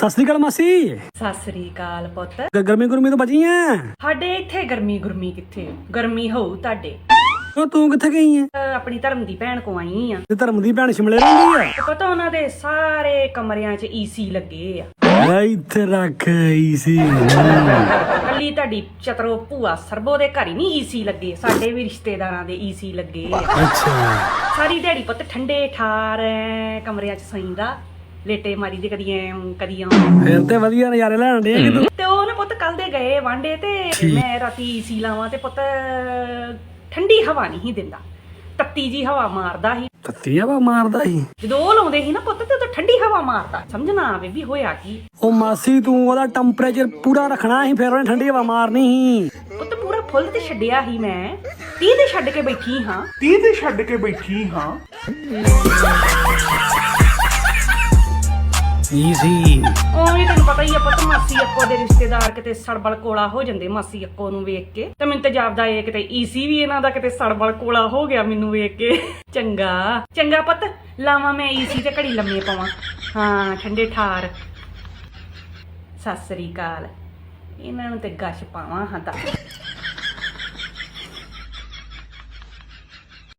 ਸਤਿ ਸ੍ਰੀ ਅਕਾਲ ਮਾਸੀ। ਸਤਿ ਸ੍ਰੀ ਅਕਾਲ ਪੁੱਤ। ਗ- ਗਰਮੀ ਗੁਰਮੀ ਤੋਂ ਬਚੀ ਐ? ਸਾਡੇ ਇੱਥੇ ਗਰਮੀ ਗੁਰਮੀ ਕਿੱਥੇ? ਗਰਮੀ ਹੋਊ ਤੁਹਾਡੇ। ਉਹ ਤੂੰ ਕਿੱਥੇ ਗਈ ਐ? ਅਹ ਆਪਣੀ ਧਰਮ ਦੀ ਭੈਣ ਕੋ ਆਈ ਆ। ਤੇ ਧਰਮ ਦੀ ਭੈਣ ਸ਼ਿਮਲੇ ਰਹਿੰਦੀ ਐ? ਤੇ ਪਤਾ ਉਹਨਾਂ ਦੇ ਸਾਰੇ ਕਮਰਿਆਂ 'ਚ ਈਸੀ ਲੱਗੇ ਆ। ਐ ਇੱਥੇ ਰੱਖ ਈਸੀ ਕੱਲੀ ਤੁਹਾਡੀ ਚਤਰੋ ਭੂਆ ਸਰਬੋ ਦੇ ਘਰ ਹੀ ਨਹੀਂ ਈਸੀ ਲੱਗੇ। ਸਾਡੇ ਵੀ ਰਿਸ਼ਤੇਦਾਰਾਂ ਦੇ ਈਸੀ ਲੱਗੇ ਆ। ਅੱਛਾ। ਸਾਰੀ ਦਿਹਾੜੀ ਪੁੱਤ ਠੰਡੇ ਠਾਰ ਐ ਕਮਰਿਆਂ 'ਚ ਸੌਂਦਾ ਲੇਟੇ ਮਾਰੀ ਦੇ ਕਦੀ ਐ ਕਦੀ ਆਂ ਫਿਰ ਤੇ ਵਧੀਆ ਨਜ਼ਾਰੇ ਲੈਣ ਦੇ ਕਿ ਤੂੰ ਤੇ ਉਹ ਨਾ ਪੁੱਤ ਕੱਲ ਦੇ ਗਏ ਵਾਂਡੇ ਤੇ ਮੈਂ ਰਾਤੀ ਈਸੀ ਲਾਵਾਂ ਤੇ ਪੁੱਤ ਠੰਡੀ ਹਵਾ ਨਹੀਂ ਸੀ ਦਿੰਦਾ। ਤੱਤੀ ਜੀ ਹਵਾ ਮਾਰਦਾ ਸੀ। ਤੱਤੀ ਹਵਾ ਮਾਰਦਾ ਸੀ? ਜਦੋਂ ਉਹ ਲਾਉਂਦੇ ਸੀ ਨਾ ਪੁੱਤ ਤੇ ਉਹ ਠੰਡੀ ਹਵਾ ਮਾਰਦਾ। ਸਮਝ ਨਾ ਆਵੇ ਵੀ ਹੋਇਆ ਕੀ। ਉਹ ਮਾਸੀ ਤੂੰ ਉਹਦਾ ਟੈਂਪਰੇਚਰ ਪੂਰਾ ਰੱਖਣਾ ਸੀ ਫਿਰ ਉਹਨੇ ਠੰਡੀ ਹਵਾ ਮਾਰਨੀ ਸੀ। ਪੁੱਤ ਪੂਰਾ ਫੁੱਲ ਤੇ ਛੱਡਿਆ ਸੀ ਮੈਂ। 30 ਤੇ ਛੱਡ ਕੇ ਬੈਠੀ ਹਾਂ। 30 ਤੇ ਛੱਡ ਕੇ ਬੈਠੀ ਹਾਂ। ਈਸੀ ਉਵੇਂ ਤੈਨੂੰ ਪਤਾ ਹੀ ਆ ਪੁੱਤ, ਮਾਸੀ ਅੱਕੋ ਦੇ ਰਿਸ਼ਤੇਦਾਰ ਕਿਤੇ ਸੜਬਲ ਕੋਲਾ ਹੋ ਜਾਂਦੇ ਮਾਸੀ ਅੱਕੋ ਨੂੰ ਵੇਖ ਕੇ। ਤੇ ਮੈਨੂੰ ਤੇ ਜਾਪਦਾ ਇਹ ਕਿਤੇ ਈਸੀ ਵੀ ਇਹਨਾਂ ਦਾ ਕਿਤੇ ਸੜਬਲ ਕੋਲਾ ਹੋ ਗਿਆ ਮੈਨੂੰ ਵੇਖ ਕੇ। ਚੰਗਾ ਚੰਗਾ ਪੁੱਤ, ਲਾਵਾਂ ਮੈਂ ਈਸੀ ਤੇ ਘੜੀ ਲੰਮੇ ਪਾਵਾਂ। ਹਾਂ, ਠੰਡੇ ਠਾਰ। ਸਤਿ ਸ੍ਰੀ ਅਕਾਲ। ਇਹਨਾਂ ਨੂੰ ਤੇ ਗੱਸ਼ ਪਾਵਾਂ ਹਾਂ ਤਾਂ।